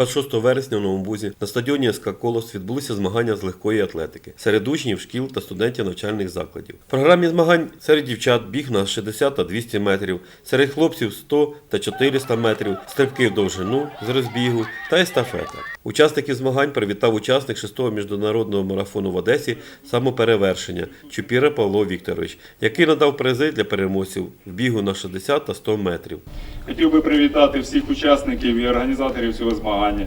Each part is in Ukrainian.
26 вересня в Новомбузі на стадіоні СК Колос відбулися змагання з легкої атлетики серед учнів, шкіл та студентів навчальних закладів. В програмі змагань серед дівчат біг на 60 та 200 метрів, серед хлопців 100 та 400 метрів, стрибки в довжину з розбігу та естафета. Учасників змагань привітав учасник 6-го міжнародного марафону в Одесі самоперевершення Чупіра Павло Вікторович, який надав призи для переможців в бігу на 60 та 100 метрів. Хотів би привітати всіх учасників і організаторів цього змагання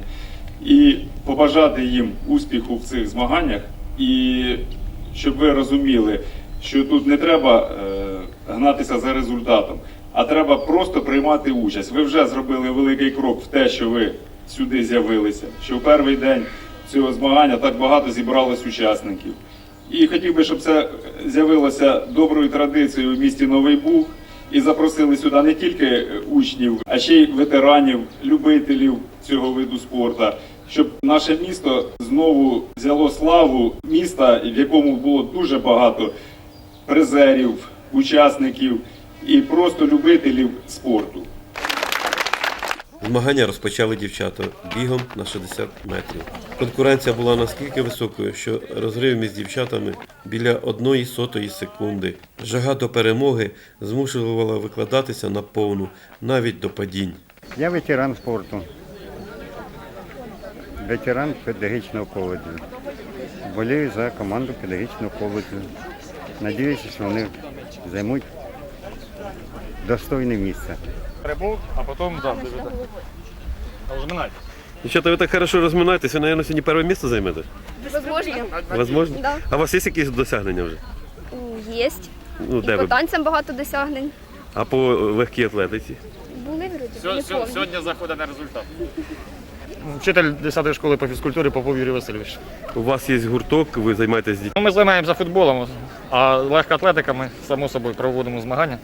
і побажати їм успіху в цих змаганнях, і щоб ви розуміли, що тут не треба е, гнатися за результатом, а треба просто приймати участь. Ви вже зробили великий крок в те, що ви сюди з'явилися, що в перший день цього змагання так багато зібралось учасників. І хотів би, щоб це з'явилося доброю традицією в місті Новий Буг і запросили сюди не тільки учнів, а ще й ветеранів, любителів цього виду спорту, щоб наше місто знову взяло славу міста, в якому було дуже багато призерів, учасників і просто любителів спорту. Змагання розпочали дівчата бігом на 60 метрів. Конкуренція була наскільки високою, що розрив між дівчатами біля одної сотої секунди. Жага до перемоги змушувала викладатися на повну, навіть до падінь. Я ветеран спорту. Ветеран педагогічного коледжу. Болею за команду педагогічного коледжу. Надіюся, що вони займуть достойне місце. Рибок, а потім да, дивіться. Розминайтесь. Дівчата, ви так хорошо розминаєтеся, ви, мабуть, сьогодні перше місце займете? Возможно. Возможно? Да. А у вас є якісь досягнення вже? Є. Ну, І де по ви? танцям багато досягнень. А по легкій атлетиці? Були вроді, не пам'ятаю. Сьогодні заходить на результат. Вчитель 10-ї школи по фізкультурі Попов Юрій Васильович. У вас є гурток, ви займаєтесь дітьми. Ну, ми займаємося футболом, а легка атлетика ми само собою проводимо змагання.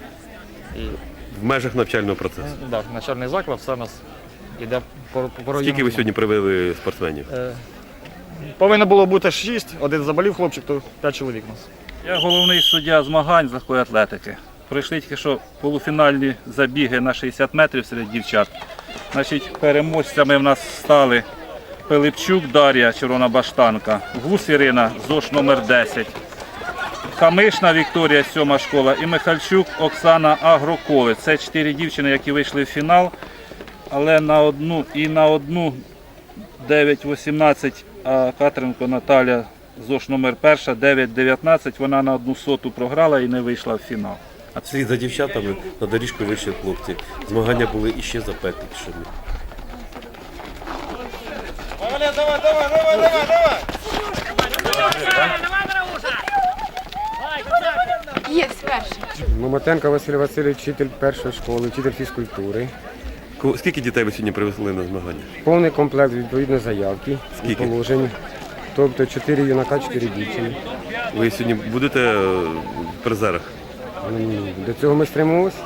І в межах навчального процесу. да, навчальний заклад все у нас іде по, по району. Скільки ви сьогодні привели спортсменів? Е, Повинно було бути 6, один заболів хлопчик, то 5 чоловік у нас. Я головний суддя змагань з легкої атлетики. Пройшли тільки що полуфінальні забіги на 60 метрів серед дівчат. Значить, переможцями в нас стали Пилипчук Дар'я, червона баштанка, Гус Ірина, ЗОШ номер 10, Камишна Вікторія, сьома школа і Михальчук Оксана Агроколи. Це чотири дівчини, які вийшли в фінал, але на одну і на одну 9-18, а Катеринко Наталя ЗОШ номер 1 9-19, вона на одну соту програла і не вийшла в фінал. А вслід за дівчатами на доріжку вийшли хлопці. Змагання були іще запеклішими. Є перший. Мамотенко Василь Васильович, вчитель першої школи, вчитель фізкультури. Скільки дітей ви сьогодні привезли на змагання? Повний комплект відповідно заявки Скільки? і положень. Тобто 4 юнака, 4 дівчини. Ви сьогодні будете е, в призерах? М, До цього ми стримувалися.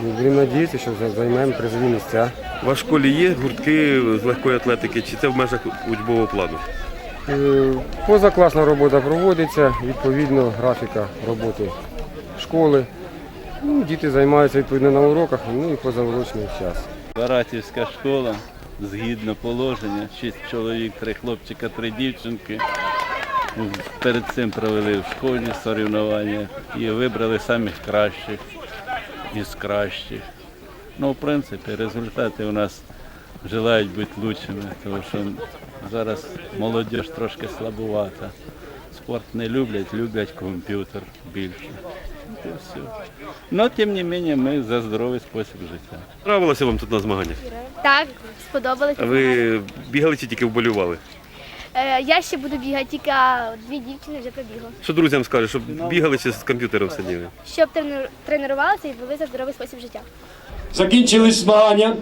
І Будемо надіятися, що за- займемо призові місця. У вас в школі є гуртки з легкої атлетики, чи це в межах учбового плану? Е, Позакласна робота проводиться, відповідно графіка роботи школи. Ну, Діти займаються відповідно на уроках, ну і позаурочний час. Баратівська школа, згідно положення, шість чоловік, три хлопчика, три дівчинки. Перед цим провели в школі соревнування і вибрали самих кращих із кращих. Ну, в принципі, результати у нас желають бути лучшими, тому що зараз молодь трошки слабувата. Спорт не люблять, люблять комп'ютер більше. І все. Но, тим не менше, ми за здоровий спосіб життя. Нравилося вам тут на змаганнях? Так, сподобалось. А ви бігали чи тільки вболювали? Е, я ще буду бігати, тільки дві дівчини вже пробігли. Що друзям скажеш, щоб бігали чи з комп'ютером сиділи? Щоб тренувалися і вели за здоровий спосіб життя. Закінчились змагання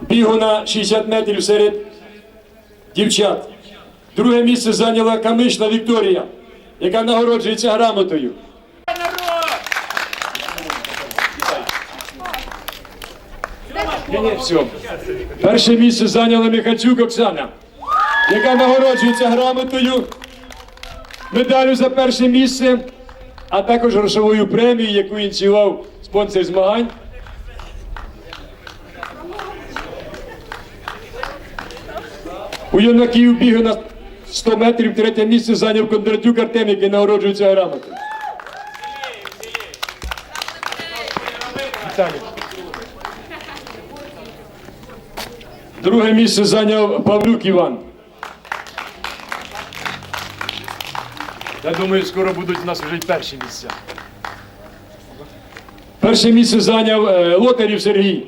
бігу на 60 метрів серед дівчат. Друге місце зайняла Камишна Вікторія, яка нагороджується грамотою. Перше місце зайняла Михальчук Оксана, яка нагороджується грамотою, медалю за перше місце, а також грошовою премією, яку ініціював спонсор змагань У юнаків бігу на 100 метрів третє місце зайняв Кондратюк Артем, який нагороджується грамотою. Друге місце зайняв Павлюк Іван. Я думаю, скоро будуть у нас вже й перші місця. Перше місце зайняв е, Лотарів Сергій,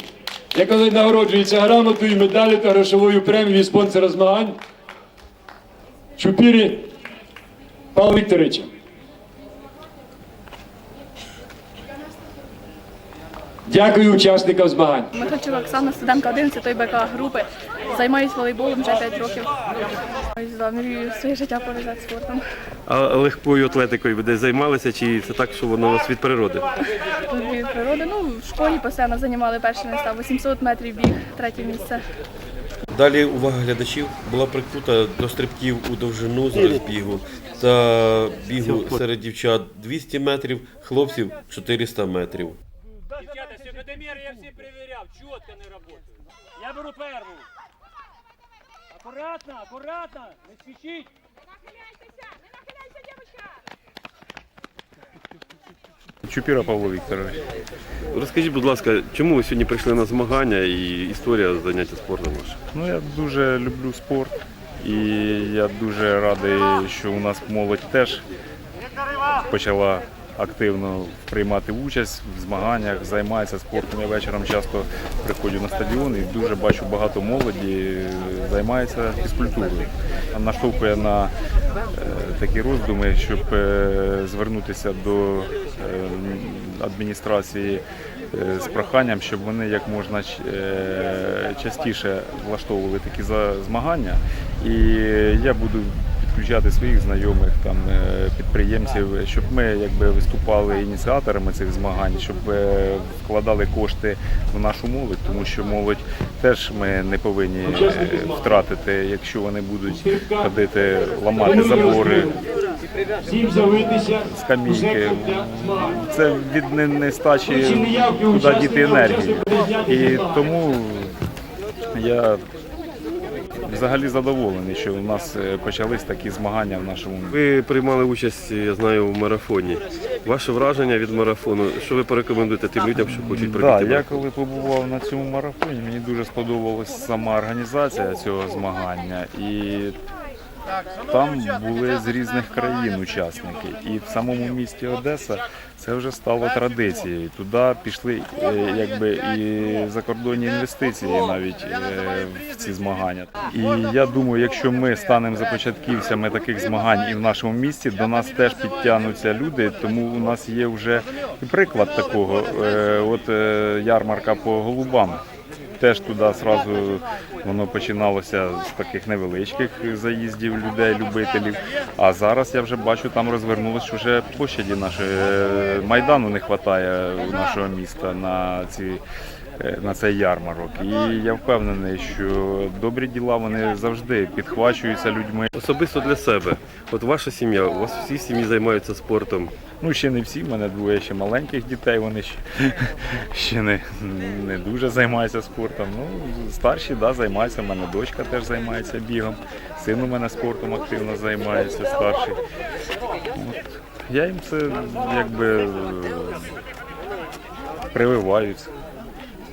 який нагороджується грамотою, медаллю та грошовою премією спонсора змагань. Чупірі Павла Вікторовича. Дякую учасникам змагань. Михальчук Оксана, студентка 11 БК групи. Займаюся волейболом вже 5 років. Мрію своє життя пов'язати спортом. А легкою атлетикою ви десь займалися, чи це так, що воно у вас від природи? Від природи, ну, в школі постійно займали перше місце, 800 метрів біг, третє місце. Далі увага глядачів була прикута до стрибків у довжину з розбігу та бігу серед дівчат 200 метрів, хлопців 400 метрів. Дівчата, я всі перевіряв, чітко не працює. Я беру перву. Акуратно, акуратно, не спішіть. Чупіра Павло Вікторович. Розкажіть, будь ласка, чому ви сьогодні прийшли на змагання і історія заняття спортом ваша? Ну, я дуже люблю спорт і я дуже радий, що у нас молодь теж почала активно приймати участь в змаганнях, займається спортом. Я вечором часто приходжу на стадіон і дуже бачу багато молоді, займається фізкультурою. Наштовхує на е, такі роздуми, щоб е, звернутися до е, адміністрації е, з проханням, щоб вони як можна е, частіше влаштовували такі змагання. І я буду підключати своїх знайомих там е, підприємців, щоб ми якби виступали ініціаторами цих змагань, щоб е, вкладали кошти в нашу молодь, тому що молодь теж ми не повинні е, втратити, якщо вони будуть ходити, ламати забори, Всім з'явитися. скамійки. Це від не- нестачі куди діти енергію. І тому я взагалі задоволений, що у нас е, почались такі змагання в нашому Ви приймали участь, я знаю, у марафоні. Ваше враження від марафону, що ви порекомендуєте тим людям, що хочуть Да, пробити? я коли побував на цьому марафоні, мені дуже сподобалась сама організація цього змагання. І там були з різних країн учасники. І в самому місті Одеса це вже стало традицією. Туди пішли е, якби і закордонні інвестиції навіть е, в ці змагання. І я думаю, якщо ми станемо започатківцями таких змагань і в нашому місті, до нас теж підтягнуться люди, тому у нас є вже приклад такого. Е, От ярмарка по голубам. Теж туди одразу воно починалося з таких невеличких заїздів людей, любителів. А зараз я вже бачу, там розвернулося вже площаді нашої е, майдану не вистачає у нашого міста на ці. Е, На цей ярмарок, і я впевнений, що добрі діла вони завжди підхвачуються людьми. Особисто для себе. От ваша сім'я, у вас всі сім'ї займаються спортом. Ну, ще не всі, в мене двоє ще маленьких дітей, вони ще, ще не, не дуже займаються спортом. Ну, старші, да, займаються. У мене дочка теж займається бігом. Син у мене спортом активно займається, старший. От. Я їм це якби прививаюся.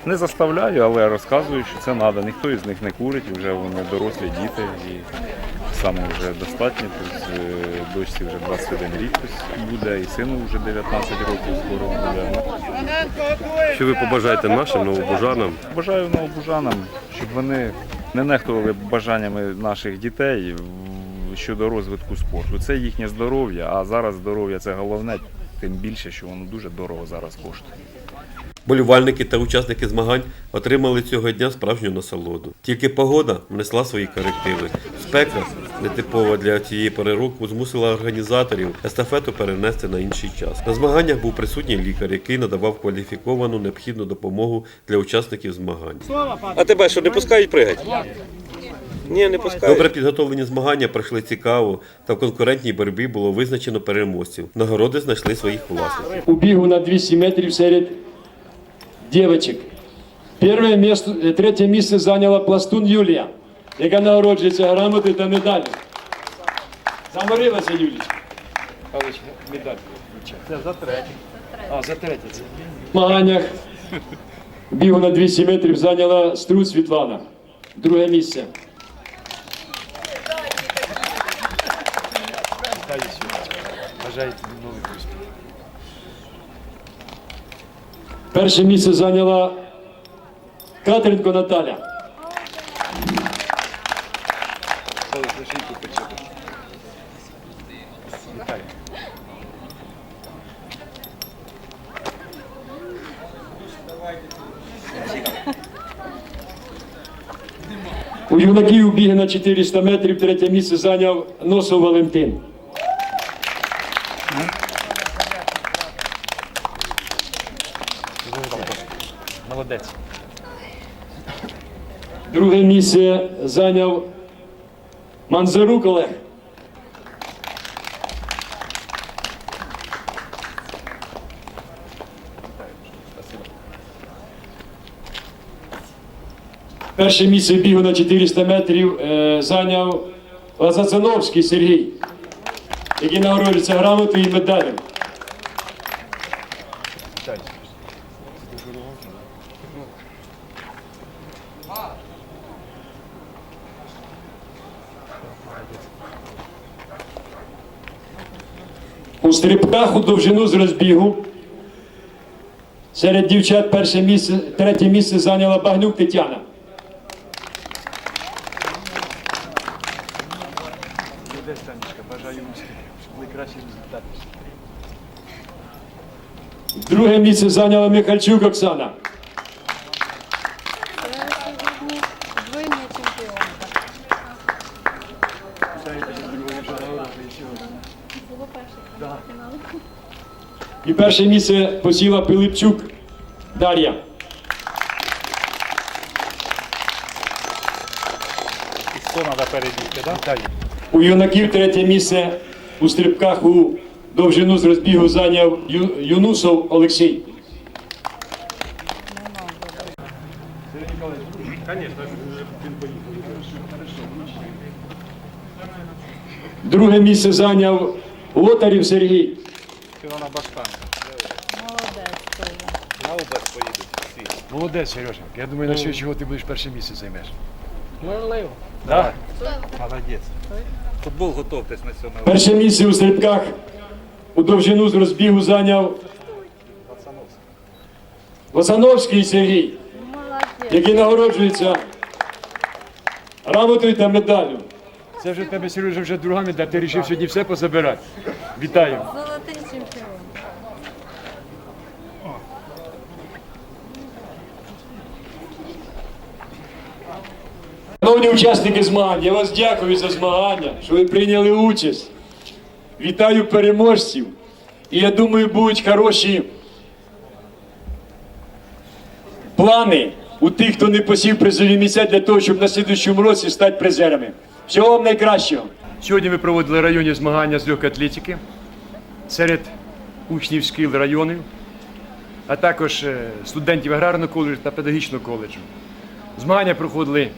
Не заставляю, але розказую, що це треба. Ніхто із них не курить, вже вони дорослі діти і саме вже достатньо. Тобто, е, дочці вже 21 рік буде, і сину вже 19 років скоро буде. Що ви побажаєте нашим новобужанам? Бажаю новобужанам, щоб вони не нехтували бажаннями наших дітей щодо розвитку спорту. Це їхнє здоров'я, а зараз здоров'я це головне, тим більше, що воно дуже дорого зараз коштує. Болівальники та учасники змагань отримали цього дня справжню насолоду. Тільки погода внесла свої корективи. Спека, нетипова для цієї пори року, змусила організаторів естафету перенести на інший час. На змаганнях був присутній лікар, який надавав кваліфіковану необхідну допомогу для учасників змагань. А тебе що, не пускають пригати? Ні, не пускають. Добре підготовлені змагання пройшли цікаво, та в конкурентній боротьбі було визначено переможців. Нагороди знайшли своїх власників. У бігу на 200 метрів серед девочек. Первое место, э, третье место заняла пластун Юлия. яка нагороджується грамотою та медаллю. Заморилася Юлічка. Павлович, медаль. Це за третє. А, за третє. це. В змаганнях бігу на 200 метрів зайняла Струц Світлана. Друге місце. Вітаю Перше місце зайняла Катеринко Наталя. У юнаків біги на 400 метрів третє місце зайняв Носов Валентин. Молодець. Друге місце зайняв Манзарук Олег. Перше місце бігу на 400 метрів е, зайняв Лазацановський Сергій, який нагороджується грамотою і медаллю. Вітаю. У стрибках у довжину з розбігу серед дівчат перше місце, третє місце зайняла Багнюк Тетяна. Друге місце зайняла Михальчук Оксана. Було перше. І перше місце посіла Пилипчук Дар'я. І 100 треба перебігти, так? Вітаю. У юнаків третє місце у стрибках у довжину з розбігу зайняв Ю- Юнусов Олексій. Друге місце зайняв Лотарів Сергій. Філона Башканка. Молодець, Сережа. Я думаю, на чого ти будеш перше місце займеш. Можливо. Так? Молодець. Футбол готовтесь на цьому. Перше місце у стрибках у довжину з розбігу зайняв Лосановський Сергій, Молодець. який нагороджується грамотою та медаллю. Це вже в тебе, Сережа, вже друга медаль. Ти вирішив сьогодні все позабирати. Вітаю. Золотий чемпіон. Шановні учасники змагань, я вас дякую за змагання, що ви прийняли участь. Вітаю переможців. І я думаю, будуть хороші плани у тих, хто не посів призові місця для того, щоб на слідчому році стати призерами. Всього вам найкращого. Сьогодні ми проводили районні змагання з легкої атлетики серед учнів шкіл районів, а також е, студентів аграрного коледжу та педагогічного коледжу. Змагання проходили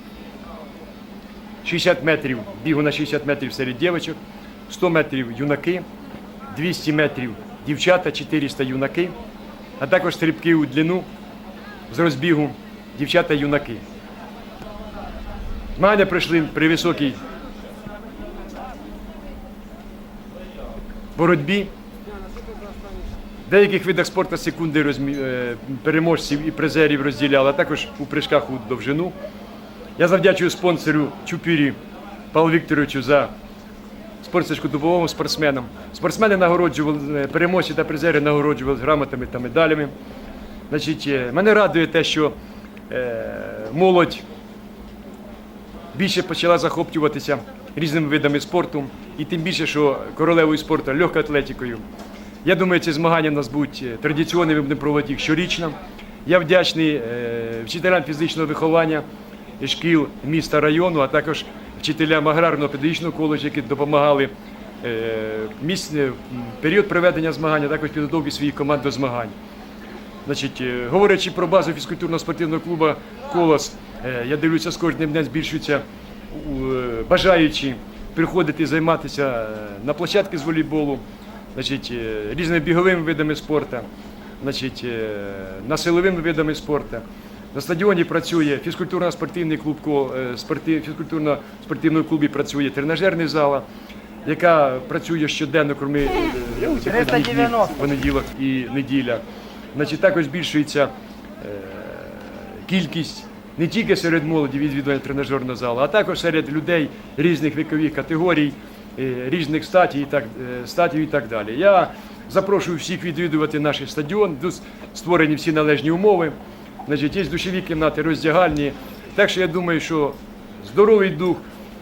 60 метрів, бігу на 60 метрів серед дівчаток, 100 метрів юнаки, 200 метрів дівчата, 400 юнаки, а також стрибки у длину з розбігу дівчата Змагання пройшли при високій боротьбі. В деяких видах спорту секунди розмі... е, переможців і призерів розділяли, а також у прыжках у довжину. Я завдячую спонсору Чупірі Павлу Вікторовичу за спортсменську добовому спортсменам. Спортсмени нагороджували, е, переможці та призери нагороджували грамотами та медалями. Значить, е, мене радує те, що молодь більше почала захоплюватися різними видами спорту, і тим більше, що королевою спорту легкою атлетикою. Я думаю, ці змагання у нас будуть е, традиційними, ми будемо проводити їх щорічно. Я вдячний е, вчителям фізичного виховання шкіл міста району, а також вчителям аграрного педагогічного коледжу, які допомагали місць, е, в період проведення змагань, а також підготовки своїх команд до змагань. Значить, е, говорячи про базу фізкультурно-спортивного клубу Колос, е, я дивлюся, з кожним днем збільшується е, бажаючі приходити займатися на площадки з волейболу, значить, різними біговими видами спорту, значить, на силовими видами спорту. На стадіоні працює фізкультурно-спортивний клуб, фізкультурно-спортивному клубі працює тренажерний зала, яка працює щоденно, крім понеділок і неділя. Значить, також збільшується е, кількість не тільки серед молоді відвідування тренажерного залу, а також серед людей різних вікових категорій, е, різних статій і так, е, статів і так далі. Я запрошую всіх відвідувати наш стадіон. Тут створені всі належні умови. Значить, є душові кімнати, роздягальні. Так що я думаю, що здоровий дух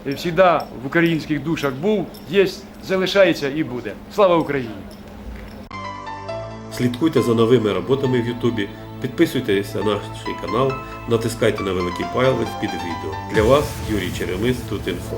завжди в українських душах був, є, залишається і буде. Слава Україні! Слідкуйте за новими роботами в Ютубі, підписуйтесь на наш канал, натискайте на великий палець під відео. Для вас Юрій Черемис тут інфо.